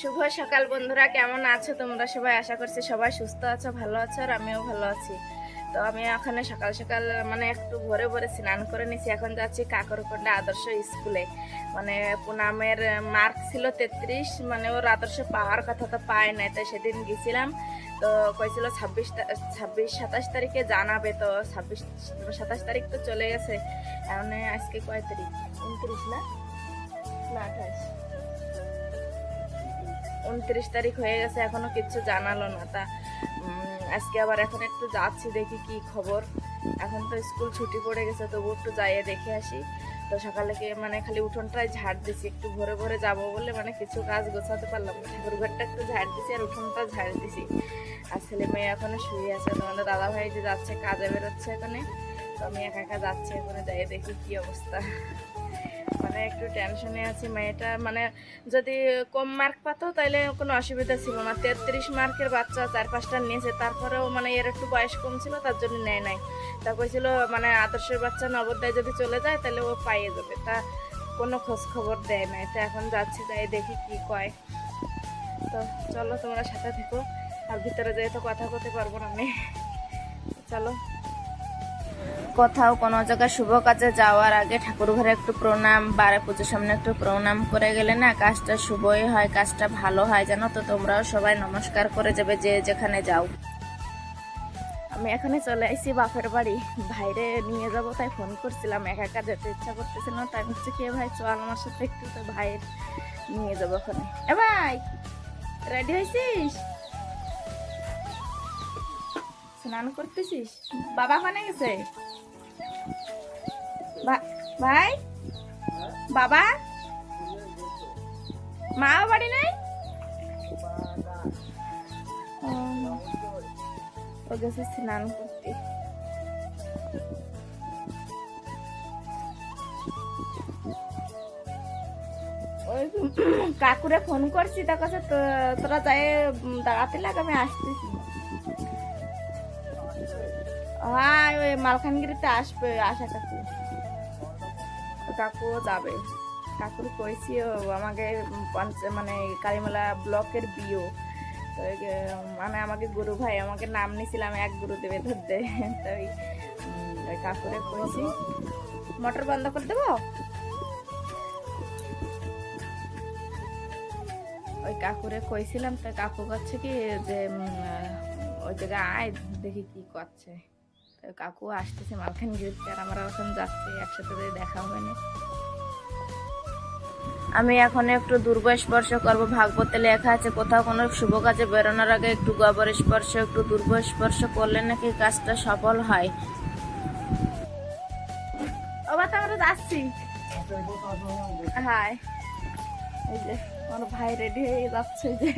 শুভ সকাল বন্ধুরা, কেমন আছো তোমরা সবাই? আশা করছি সবাই সুস্থ আছো, ভালো আছো, আর আমিও ভালো আছি। তো আমি ওখানে সকাল সকাল মানে একটু ভোরে ভোরে স্নান করে নিছি। এখন যাচ্ছি কাকরকন্ডা আদর্শ স্কুলে। মানে পুনামের মার্ক ছিল তেত্রিশ মানে ওর আদর্শ পাওয়ার কথা তো পায় নাই, তাই সেদিন গেছিলাম। তো কইছিল ছাব্বিশ ছাব্বিশ সাতাশ তারিখে জানাবে, তো ছাব্বিশ, সাতাশ তারিখ তো চলে গেছে। এখন আজকে কয় তারিখ? উনত্রিশ না, আঠাশ। উনত্রিশ তারিখ হয়ে গেছে, এখনও কিচ্ছু জানালো না। তা আজকে আবার এখন একটু যাচ্ছি দেখি কি খবর। এখন তো স্কুল ছুটি পড়ে গেছে, তবু একটু যাইয়ে দেখে আসি। তো সকালে মানে খালি উঠোনটাই ঝাড় দিছি, একটু ভোরে ভোরে যাব বলে মানে কিছু কাজ গোছাতে পারলাম না। ঠাকুর ঘরটা একটু ঝাড় দিছি আর উঠোনটা ঝাড় দিছি। আর ছেলে মেয়ে এখনও শুয়ে আছে, তোমাদের দাদা ভাই যে যাচ্ছে, কাজে বেরোচ্ছে এখানে। তো আমি একা একা যাচ্ছি, এখানে যাই দেখি কি অবস্থা। মানে একটু টেনশনে আছি, মেয়েটা মানে যদি কম মার্ক পাতো তাহলে কোনো অসুবিধা ছিল না। তেত্রিশ মার্কের বাচ্চা চার পাঁচটা নিয়েছে, তারপরেও মানে এর একটু বয়স কম ছিল, তার জন্য নেয় নাই। তা কইছিল মানে আদর্শের বাচ্চা নবোদয় যদি চলে যায় তাহলে ও পাইয়ে যাবে। তা কোনো খোঁজ খবর দেয় নাই। তো এখন যাচ্ছি, যাই দেখি কি কয়। তো চলো তোমরা সাথে থেকো, আর ভিতরে যাই তো কথা বলতে পারব না আমি। চলো। কোথাও কোনো জায়গায় শুভ কাজে যাওয়ার আগে ঠাকুর ঘরে একটু প্রণাম, বারে পুজোর সামনে একটু প্রণাম করে গেলে না কাজটা শুভই হয়, কাজটা ভালো হয় জানো তো? তোমরাও সবাই নমস্কার করে যাবে যে যেখানে যাও। আমি এখানে চলে আসছি বাপের বাড়ি। ভাইরে নিয়ে যাব, তাই ফোন করছিলাম। একা একা যেতে ইচ্ছা করতেছিল তাই হচ্ছে কে ভাই, চল আমার সাথে একটু তো ভাইয়ের নিয়ে যাব ওখানে এ ভাই, রেডি হয়েছিস? স্নান করতেছিস? বাবা ওখানে গেছে? ভাই? বাবা? মা বাড়ি নাই? ও, গেছে স্নান করতে। ওই কাকুরে ফোন করছি তার কাছে তোরা যাই দাঁড়াতে লাগ আমি আসতেছি। হ্যাঁ ওই মালখানগিরিতে আসবে আশা কাকু। কাকুও যাবে। কাকুর কইছি আমাকে মানে কালীমেলা ব্লকের বিও। তো মানে আমাকে গুরু ভাই, আমাকে নাম নিছিলাম এক গুরুদেবে ধরতে। তো ওই কাকুরে কইছি, মোটর বন্ধ করে দেবো? ওই কাকুরে কইছিলাম, তো কাকু করছে কি যে ওই জায়গায় আয়, দেখি কি করছে। কাকু আসতেছে মালখানগিরিতে আর আমরা এখন যাচ্ছি একসাথে দেখা হবে না। আমি এখন একটু দুর্গ স্পর্শ করব। ভাগবতে লেখা আছে কোথাও কোনো শুভ কাজে বেরোনোর আগে একটু গোবর স্পর্শ একটু দুর্গ স্পর্শ করলে নাকি কাজটা সফল হয়। ওবার তো আমরা যাচ্ছি। হাই এই যে আমার ভাই রেডি হয়ে যাচ্ছে যে।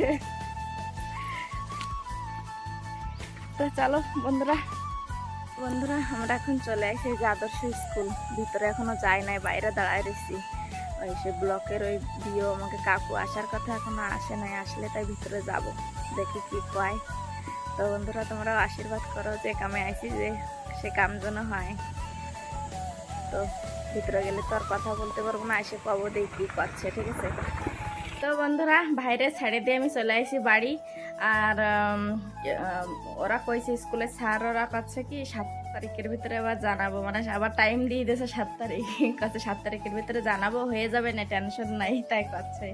তো চলো বন্ধুরা। বন্ধুরা, আমরা এখন চলে আসি যে আদর্শ স্কুল। ভিতরে এখনও যাই নাই, বাইরে দাঁড়ায় রয়েছি। ওই সে ব্লকের ওই বিও আমাকে কাকু আসার কথা এখনও আসে নাই, আসলে তাই ভিতরে যাব, দেখি কি কয় তো বন্ধুরা, তোমরাও আশীর্বাদ করো যে কামে আইছি যে সে কাম যেন হয়। তো ভিতরে গেলে তো আর কথা বলতে পারব না, এসে পাবো দেখি কি করছে ঠিক আছে? তো বন্ধুরা, বাইরে ছেড়ে দিয়ে আমি চলে আসি বাড়ি। আর ওরা কইছে স্কুলে স্যার ওরা করছে কি সাত তারিখের ভিতরে আবার জানাব। মানে আবার টাইম দিয়ে দিয়েছে সাত তারিখ। কাছে সাত তারিখের ভিতরে জানাব, হয়ে যাবে, না টেনশন নাই, তাই করছে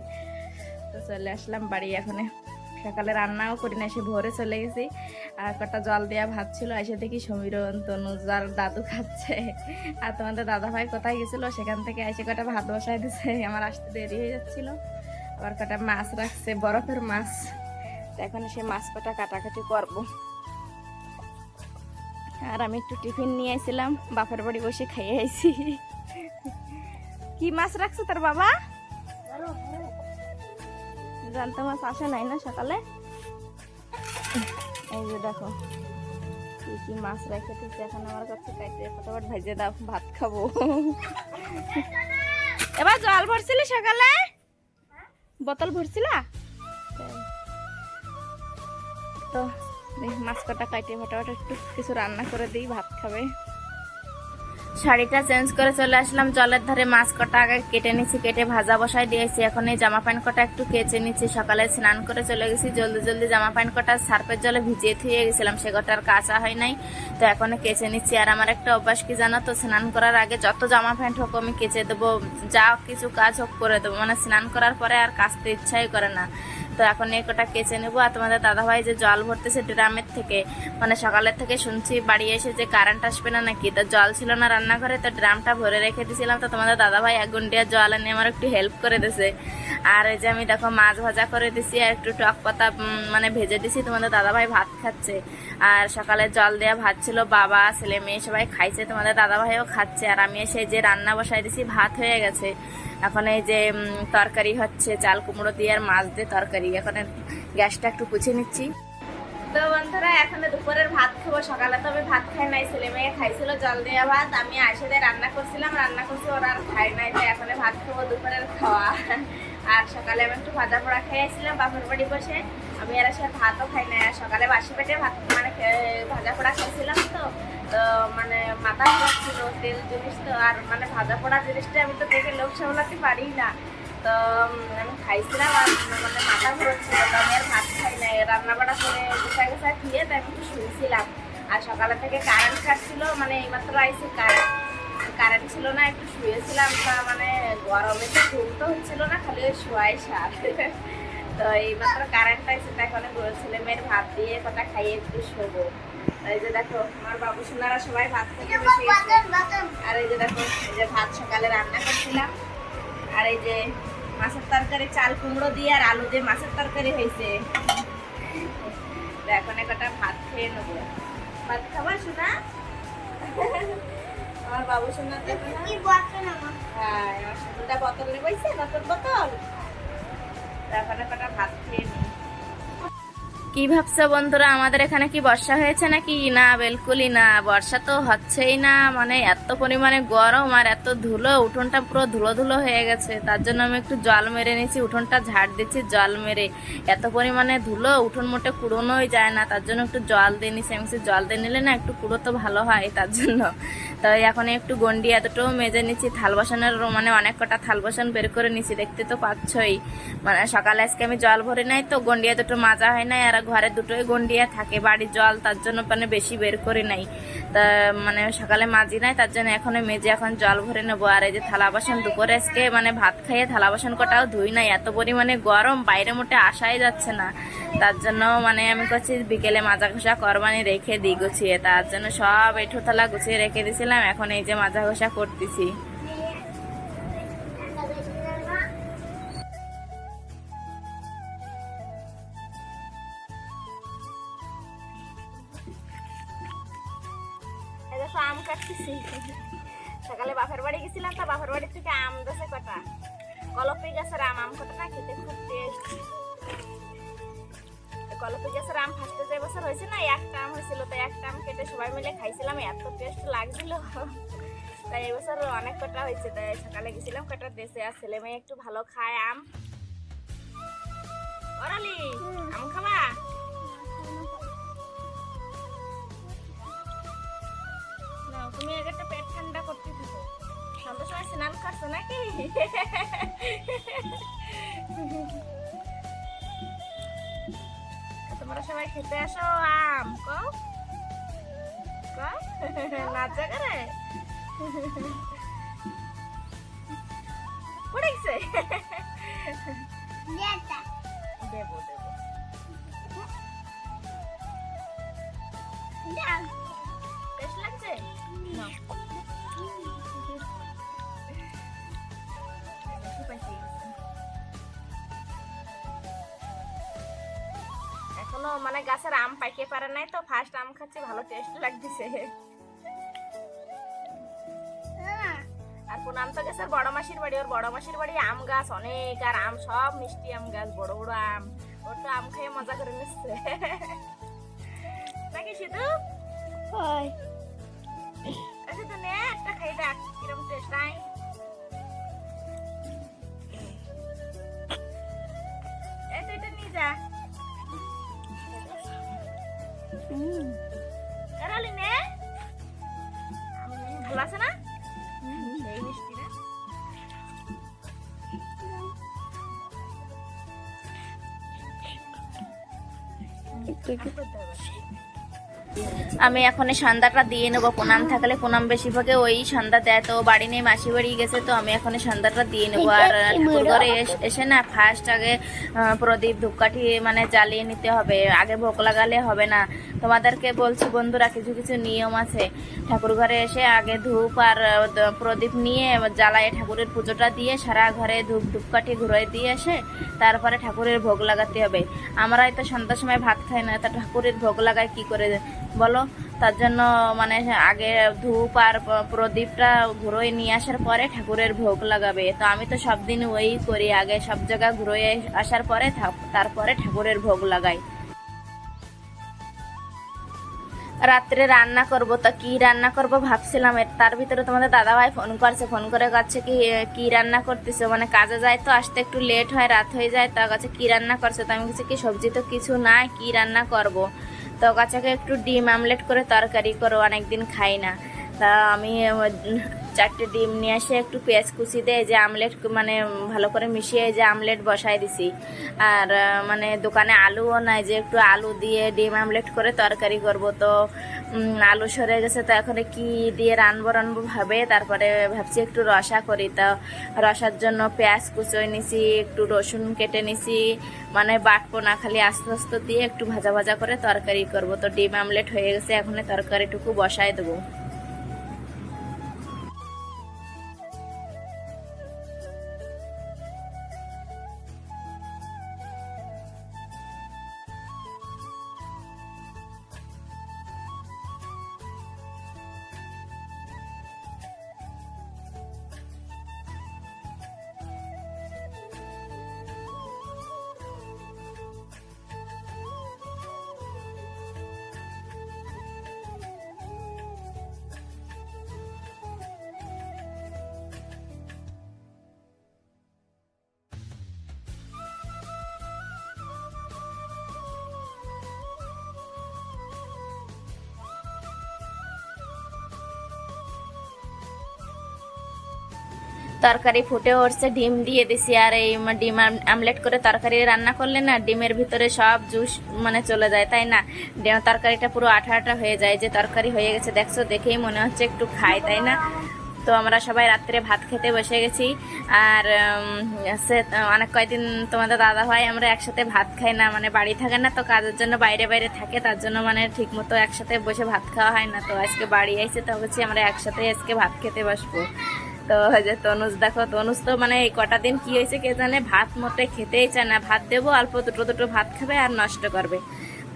তো চলে আসলাম বাড়ি এখানে। সকালে রান্নাও করি না এসে ভোরে চলে গেছি। আর কটা জল দেওয়া ভাত ছিল, এসে দেখি সমীরন তনুজার দাদু খাচ্ছে। আর তোমাদের দাদা ভাই কোথায় গেছিল? সেখান থেকে এসে কটা ভাত বসাই দিছে? আমার আসতে দেরি হয়ে যাচ্ছিল। আবার কটা মাছ রাখছে, বরফের মাছ। এখন সে মাছ কটা কাটাকাটি করব। আর আমি একটু টিফিন নিয়ে আসছিলাম বাপের বাড়ি বসে খাইয়ে আইছি। কি মাছ রাখছে তোর বাবা? জানতে মাছ আসে নাই না সকালে? এই যে দেখো, কি কি মাছ রেখে দিচ্ছে এখন আমার কাছে খাইতে ফটাফট ভেজে দাও, ভাত খাব। এবার জল ভরছিলি সকালে? বোতল ভরছিলা? তো মাছ কটা কাইটে ফটাফট একটু কিছু রান্না করে দিই, ভাত খাবে। শাড়িটা চেঞ্জ করে চলে আসলাম, জলের ধারে মাছ কটা আগে কেটে নিচ্ছি কেটে ভাজা বসাই দিয়েছি এখন এই জামা প্যান্ট কটা একটু কেচে নিচ্ছি। সকালে স্নান করে চলে গেছি, জলদি জলদি জামা প্যান্ট কটা সার্ফের জলে ভিজিয়ে থুয়ে গেছিলাম, সে কটার কাঁচা হয় নাই। তো এখন কেচে নিচ্ছি। আর আমার একটা অভ্যাস কি জানো তো, স্নান করার আগে যত জামা প্যান্ট হোক আমি কেচে দেবো, যা কিছু কাজ হোক করে দেবো। মানে স্নান করার পরে আর কাচতে ইচ্ছাই করে না। তো এখন কটা কেচে নেব। আর তোমাদের দাদাভাই যে জল ভরতেছে ড্রামের থেকে মানে সকালের থেকে শুনছি বাড়ি এসে যে কারেন্ট আসবে না নাকি, তো জল ছিল না রান্নাঘরে, তো ড্রামটা ভরে রেখে দিয়েছিলাম তো তোমাদের দাদাভাই এক গুন্ডিয়া জল এনে আমার একটু হেল্প করে দিছে। আর এই যে আমি দেখো মাছ ভাজা করে দিছি, আর একটু টক পাতা মানে ভেজে দিছি। তোমাদের দাদাভাই ভাত খাচ্ছে। আর সকালে জল দেওয়া ভাত ছিল, বাবা, ছেলে, মেয়ে সবাই খাইছে। তোমাদের দাদাভাইও খাচ্ছে। আর আমি এসে যে রান্না বসাই দিছি, ভাত হয়ে গেছে। এখন এই যে তরকারি হচ্ছে, চাল কুমড়ো দিয়ে আর মাছ দিয়ে তরকারি। এখন গ্যাসটা একটু পুছে নিচ্ছি। তো বন্ধুরা, এখন দুপুরের ভাত খাব সকালে। তো আমি ভাত খাই নাই, ছেলে মেয়ে খাইছিল জল দেওয়া ভাত। আমি আসে রান্না করছিলাম, রান্না করছি, ওরা আর খাই নাই, তো এখন ভাত খাব দুপুরের খাওয়া। আর সকালে আমি একটু ভাজা পোড়া খেয়েছিলাম বাপের বাড়ি বসে। আমি আর সে ভাতও খাই না আর সকালে বাসি পেটে ভাত মানে ভাজা পোড়া খেয়েছিলাম তো। তো মানে মাথা ছিল, তেল জিনিস তো, আর মানে ভাজা পোড়া জিনিসটা আমি তো দেখে লোক সামলাতে পারি না। তো আমি খাইছিলাম আর মানে মাথা ঘুরছিল তো আমি আর ভাত খাই নাই। রান্না বাড়া করে গুছাই গুছাই খেয়ে তাই আমি একটু শুয়েছিলাম। আর সকালে থেকে কারেন্ট কাটছিল মানে এইমাত্র আইসি কারেন্ট কারেন্ট ছিল না, একটু শুয়েছিলাম তা মানে গরমে তো ঘুম তো হচ্ছিল না, খালি শোয়াই সার। তো এইমাত্র কারেন্ট আইসে তো এখন ছেলে মেয়ের ভাত দিয়ে কটা খাইয়ে একটু শোবো। এই যে দেখো, আমার বাবু সোনারা সবাই ভাত খেতে বসে আর এই যে দেখো, এই যে ভাত সকালে রান্না করছিলাম। আর এই যে মাছের তরকারি, চাল কুমড়ো দিয়ে আর আলু দিয়ে মাছের তরকারি হয়েছে। এখন একটা ভাত খেয়ে নেব। ভাত খাবার শোনা আমার বাবু সোনা না? হ্যাঁ আমার সোনাটা বোতল নিয়ে বইছে নতুন বোতল। তো এখন একটা ভাত খেয়ে কি ভাবছ বন্ধুরা আমাদের এখানে কি বর্ষা হয়েছে নাকি? না বিলকুলই না বর্ষা তো হচ্ছেই না মানে এত পরিমাণে গরম আর এত ধুলো উঠোনটা পুরো ধুলো ধুলো হয়ে গেছে তার জন্য আমি একটু জল মেরে নিয়েছি উঠোনটা ঝাড় দিচ্ছি জল মেরে। এত পরিমাণে ধুলো উঠোন মোটে কুড়োনোই যায় না তার জন্য একটু জল দিয়ে নিছি আমি জল দিয়ে নিলে না একটু কুড়ো তো ভালো হয় তার জন্য। তো এখন একটু গন্ডি এতটাও মেজে নিচ্ছি, থাল বাসনের মানে অনেক কটা থাল বাসন বের করে নিচ্ছি, দেখতে তো পাচ্ছই। মানে সকালে আজকে আমি জল ভরে নাই তো গন্ডিয়া দুটো মাজা হয় নাই, আর ঘরে দুটোই গন্ডিয়া থাকে, বাড়ির জল তার জন্য মানে বেশি বের করে নাই। তা মানে সকালে মাজি নাই, তার জন্য এখন মেজে এখন জল ভরে নেব। আর এই যে থালা বাসন, দুপুরে আজকে মানে ভাত খাইয়ে থালা বাসন কটাও ধুই নাই, এত পরিমাণে গরম, বাইরে মোটে আসাই যাচ্ছে না। তার জন্য মানে আমি করছি বিকেলে মাজা ঘষা করবানি, রেখে দিই গুছিয়ে। তার জন্য সব এঠো থালা গুছিয়ে রেখে দিয়েছিলাম এখন এই যে মাজা ঘষা করতেছি আম কাটতেছি। সকালে বাপের বাড়ি গেছিলাম তো বাপের বাড়ি থেকে আম দেশে কটা? কলপি গাছের আম আম কটা খেতে খুব টেস্ট কলপি গাছের আম ফার্স্টে যে বছর হয়েছে না একটা আম হয়েছিল, তো একটা আম কেটে সবাই মিলে খাইছিলাম, এত টেস্ট লাগছিল। তাই এবছর অনেক কটা হয়েছে, তাই সকালে গেছিলাম কটা দেশে, আর ছেলে মেয়ে একটু ভালো খায় আম। ওরালি আম খাবা? তুমি আগে একটা পেট ঠান্ডা করতে থাকো সন্ধ্যার সময় স্নান করছ নাকি? সবাই খেতে আসো আম কও কও নাচা করে? পড়ে গেছে? দেবো দেবো। মানে গাছের আম পাইকে পারে নাই তো ফার্স্ট আম খাচ্ছে ভালো টেস্ট লাগতেছে। আর পুনাম তো গেছে বড় মাসির বাড়ি ওর বড় মাসির বাড়ি আম গাছ অনেক আর আম সব মিষ্টি আম গাছ বড় বড় আম। ওর তো আম খেয়ে মজা করে নিচ্ছে। নাকি শুধু আচ্ছা তো নে একটা খাই দেখ কিরম টেস্ট নাই? এটা নিয়ে যা। కరాలి మే భులాసనా Thank you. আমি এখন এই সন্ধ্যাটা দিয়ে নেব। পুনাম থাকলে পুনাম বেশিরভাগে ওই সন্ধ্যা দেয়। তো বাড়ি নেই মাসি বাড়ি গেছে তো আমি এখন সন্ধ্যাটা দিয়ে নেব। আর ঠাকুর ঘরে এস- না ফার্স্ট আগে প্রদীপ ধূপকাঠি মানে জ্বালিয়ে নিতে হবে। আগে ভোগ লাগালে হবে না। তোমাদেরকে বলছি বন্ধুরা কিছু কিছু নিয়ম আছে। ঠাকুর ঘরে এসে আগে ধূপ আর প্রদীপ নিয়ে জ্বালায় ঠাকুরের পুজোটা দিয়ে সারা ঘরে ধূপ ধূপকাঠি ঘুরে দিয়ে এসে তারপরে ঠাকুরের ভোগ লাগাতে হবে। আমরা তো সন্ধ্যার সময় ভাত খাই না তা ঠাকুরের ভোগ লাগায় কি করে বলো। তার জন্য মানে আগে ধূপ আর প্রদীপটা ঘুরোয় নিয়ে আসার পরে ঠাকুরের ভোগ লাগাবে। তো আমি তো সব দিন ওই করি, আগে সব জায়গা ঘুরোয় আসার পরে তারপরে ঠাকুরের ভোগ লাগাই। রাত্রে রান্না করব, তো কি রান্না করব ভাবছিলাম। তার ভিতরে তোমাদের দাদাভাই ফোন করছে, ফোন করে কাছে কি কি রান্না করতেছে? মানে কাজে যায় তো, আসতে একটু লেট হয়, রাত হয়ে যায়, তো কাছে কি রান্না করছে? তো আমি কি, সবজি তো কিছু নাই, কি রান্না করব? তো কাছাকে একটু ডিম আমলেট করে তরকারি করো, অনেকদিন খাই না। তা আমি চারটে ডিম নিয়ে এসে একটু পেঁয়াজ কুচি দিয়ে যে আমলেট মানে ভালো করে মিশিয়ে যে আমলেট বসাই দিছি। আর মানে দোকানে আলুও নাই যে একটু আলু দিয়ে ডিম আমলেট করে তরকারি করব, তো আলু সরে গেছে, তো এখন কি দিয়ে রানবো রানবো ভাবে। তারপরে ভাবছি একটু রসা করি, তো রসার জন্য পেঁয়াজ কুচোয় নিছি, একটু রসুন কেটে নিছি। মানে বাটবো না, খালি আস্তে আস্তে দিয়ে একটু ভাজা ভাজা করে তরকারি করব। তো ডিম আমলেট হয়ে গেছে, এখন তরকারিটুকু বসায় দেবো। তরকারি ফুটে উঠছে, ডিম দিয়ে দিছি। আর এই ডিম আম- আমলেট করে তরকারি রান্না করলে না, ডিমের ভিতরে সব জুস মানে চলে যায়, তাই না? তরকারিটা পুরো আঠা আঠা হয়ে যায়, যে তরকারি হয়ে গেছে, দেখছ? দেখেই মনে হচ্ছে একটু খাই, তাই না? তো আমরা সবাই রাত্রে ভাত খেতে বসে গেছি। আর সে অনেক কয়দিন তোমাদের দাদা ভাই আমরা একসাথে ভাত খাই না মানে বাড়ি থাকে না, তো কাজের জন্য বাইরে বাইরে থাকে, তার জন্য মানে ঠিক মতো একসাথে বসে ভাত খাওয়া হয় না। তো আজকে বাড়ি আইসে তো হচ্ছে আমরা একসাথে আজকে ভাত খেতে বসবো। তো যে তনুজ, দেখো, তনুজ তো মানে এই কটা দিন কি হয়েছে কে জানে, ভাত মোটে খেতেই চায় না। ভাত দেবো, অল্প দুটো দুটো ভাত খাবে আর নষ্ট করবে।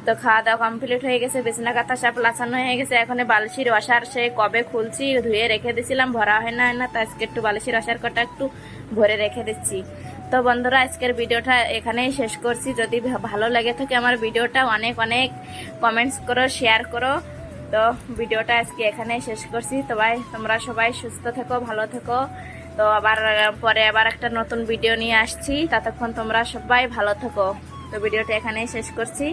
তো খাওয়া দাওয়া কমপ্লিট হয়ে গেছে, বিছনা কাঁথা সব লাছানো হয়ে গেছে। এখন বালিশির ওয়াশার সে কবে খুলছি, ধুয়ে রেখে দিছিলাম, ভরা হয় না না। তো আজকে একটু বালিশির ওয়াশার কটা একটু ভরে রেখে দিচ্ছি। তো বন্ধুরা, আজকের ভিডিওটা এখানেই শেষ করছি। যদি ভালো লেগে থাকে আমার ভিডিওটা, অনেক অনেক কমেন্টস করো শেয়ার করো। তো ভিডিওটা আজকে এখানে শেষ করছি। তোমায় তোমরা সবাই সুস্থ থেকো, ভালো থেকো। তো আবার, পরে আবার একটা নতুন ভিডিও নিয়ে আসছি। ততক্ষণ তোমরা সবাই ভালো থেকো। তো ভিডিওটা এখানেই শেষ করছি।